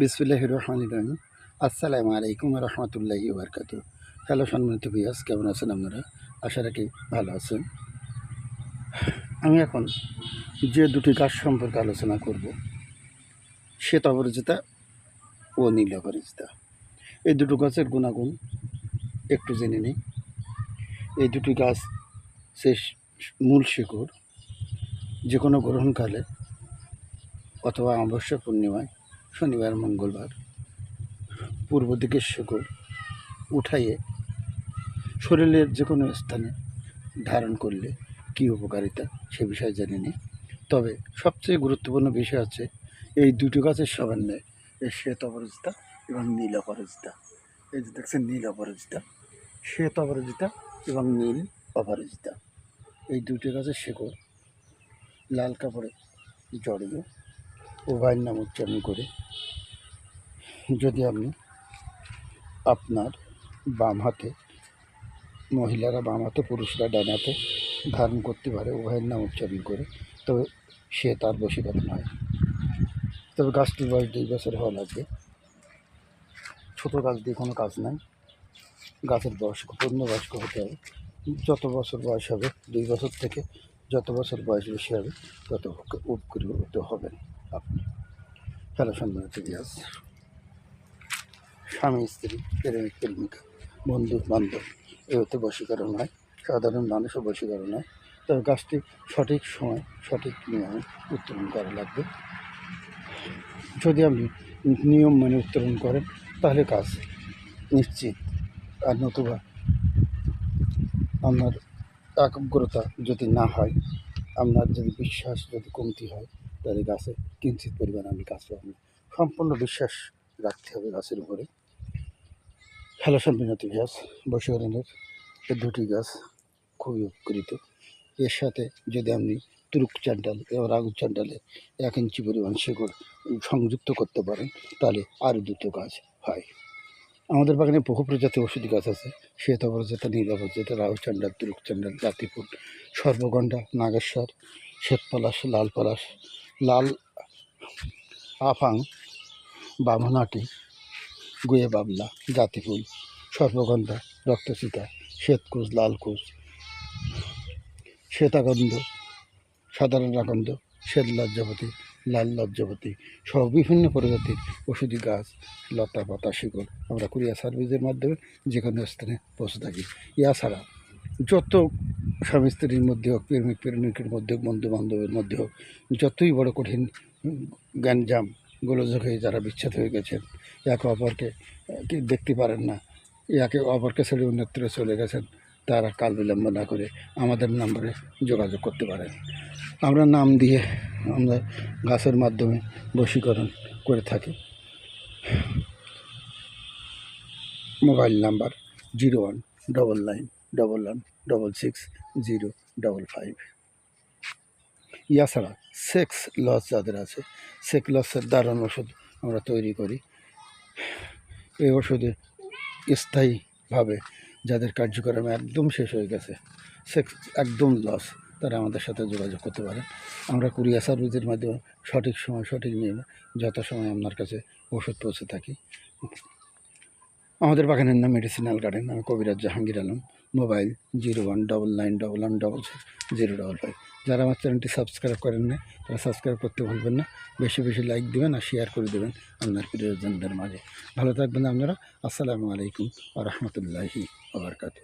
বিসমিল্লাহ রহমান রহিম। আসসালামু আলাইকুম রহমতুল্লাহি বারকাত হ্যালো সম্মানিত ভিয়াস কেমন আছেন আপনারা? আশা রাখি ভালো আছেন। আমি এখন যে দুটি গাছ সম্পর্কে আলোচনা করব শ্বেত অপরাজিতা ও নীল অপরাজিতা এই দুটো গাছের গুণাগুণ একটু জেনে নিই। এই দুটি গাছ সে মূল শিকড় যে কোনো গ্রহণকালে অথবা অমাবস্যা পূর্ণিমায় শনিবার, মঙ্গলবার, পূর্ব দিকের শিকড় উঠাইয়ে শরীরের যে কোনো স্থানে ধারণ করলে কী উপকারিতা সে বিষয়ে জানি নি তবে সবচেয়ে গুরুত্বপূর্ণ বিষয় হচ্ছে, এই দুটো গাছের সমন্বয়ে শ্বেত অপরাজিতা এবং নীল অপরাজিতা এই যে দেখছেন নীল অপরাজিতা শ্বেত অপরাজিতা এবং নীল অপরাজিতা এই দুটো গাছের শিকড় লাল কাপড়ে জড়িয়ে উভয়ের নাম উচ্চারণ করে। যদি আপনি আপনার বাম হাতে, মহিলারা বাম হাতে, পুরুষরা ডান হাতে ধারণ করতে পারে, উভয়ের নাম উচ্চারণ করে, তবে সে তার বশীকরণ নয় তবে গাছটির বয়স দুই বছর হওয়া লাগবে। ছোটো গাছ দিয়ে কোনো কাজ নাই। গাছের বয়স পূর্ণবয়স্ক হতে হবে। যত বছর বয়স হবে, দুই বছর থেকে যত বছর বয়স বেশি হবে, তত উপকৃত হবেন আপনি। স্বামী, স্ত্রী, প্রেমিক, প্রেমিকা, বন্ধু, বান্ধব এতে বশীকরণ হয় সাধারণ মানুষও বশীকরণ হয় তবে গাছটি সঠিক সময়, সঠিক নিয়মে উত্তোলন করা লাগবে। যদি আপনি নিয়ম মেনে উত্তোলন করেন, তাহলে কাজ নিশ্চিত। আর নতুবা আপনার একাগ্রতা যদি না হয়, আপনার যদি বিশ্বাস যদি কমতি হয় তাহলে গাছে, কিঞ্চিত পরিমাণ আমি পাবেন না। সম্পূর্ণ বিশ্বাস রাখতে হবে গাছের উপরে হ্যালো সম্মিলিত গাছ বসীকরণের এই দুটি গাছ খুবই উপকৃত এর সাথে যদি আপনি তুরুক চান্ডাল এবং রাগুর চান্ডালে এক ইঞ্চি পরিমাণ শিকড় সংযুক্ত করতে পারেন, তাহলে আরও দুটো গাছ হয় আমাদের বাগানে বহু প্রজাতির ওষুধি গাছ আছে, শ্বেত অপরাজিতা নীল অপরাজিতা রাহু চান্ডাল, তুরুক চান্ডাল, জাতিপুর, সর্বগণ্ডা, নাগেশ্বর, শ্বেতপলাশ লাল পলাশ লাল আফাং বামনাটি গুয়ে বাবলা, জাতিফুল সর্পগন্ধা রক্তসীতা শ্বেতকুশ লালকুশ শ্বেতাগন্ধ, সাধারণ আকন্দ শ্বেত লজ্জাপতি, লাল লজ্জাপতি সহ বিভিন্ন প্রজাতির ওষুধি গাছ, লতা, পাতা, শিকড় আমরা কুরিয়ার সার্ভিসের মাধ্যমে যে কোনো স্থানে পৌঁছে থাকি। এছাড়া যত স্বামী স্ত্রীর মধ্যে হোক, প্রেমিক প্রেমিকের মধ্যে হোক বন্ধু বান্ধবের মধ্যে হোক, যতই বড় কঠিন জ্ঞানজাম গোলযোগ হয়ে যারা বিচ্ছেদ হয়ে গেছেন, একে অপরকে দেখতে পারেন না, একে অপরকে ছেড়ে অন্যত্র চলে গেছেন, তারা কাল বিলম্ব না করে আমাদের নাম্বারে যোগাযোগ করতে পারেন। আমরা নাম দিয়ে আমরা গাছের মাধ্যমে বশীকরণ করে থাকি। Mobile number zero one, double nine double one double six zero double five ইয়াছাড়া sex loss যাদের আছে সেক্স লসের দারুণ ওষুধ আমরা তৈরি করি। এই ওষুধে স্থায়ীভাবে যাদের কার্যক্রম একদম শেষ হয়ে গেছে সেক্স একদম লস তারা আমাদের সাথে যোগাযোগ করতে পারে আমরা কুরিয়ার সার্ভিসের মাধ্যমে সঠিক সময়, সঠিক নিয়মে যথাসময় আপনার কাছে ওষুধ পৌঁছে থাকি। আমাদের বাগানের নাম মেডিসিনাল গার্ডেন আমি কবিরাজ Jahangir Alam. Mobile zero one double nine double one double six zero double five. যারা আমার চ্যানেলটি সাবস্ক্রাইব করেন না তারা সাবস্ক্রাইব করতে ভুলবেন না। বেশি বেশি লাইক দেবেন আর শেয়ার করে দেবেন আপনার প্রিয়জনদের মাঝে। ভালো থাকবেন আপনারা। আসসালামু আলাইকুম আ রহমতুল্লাহি আবরকাত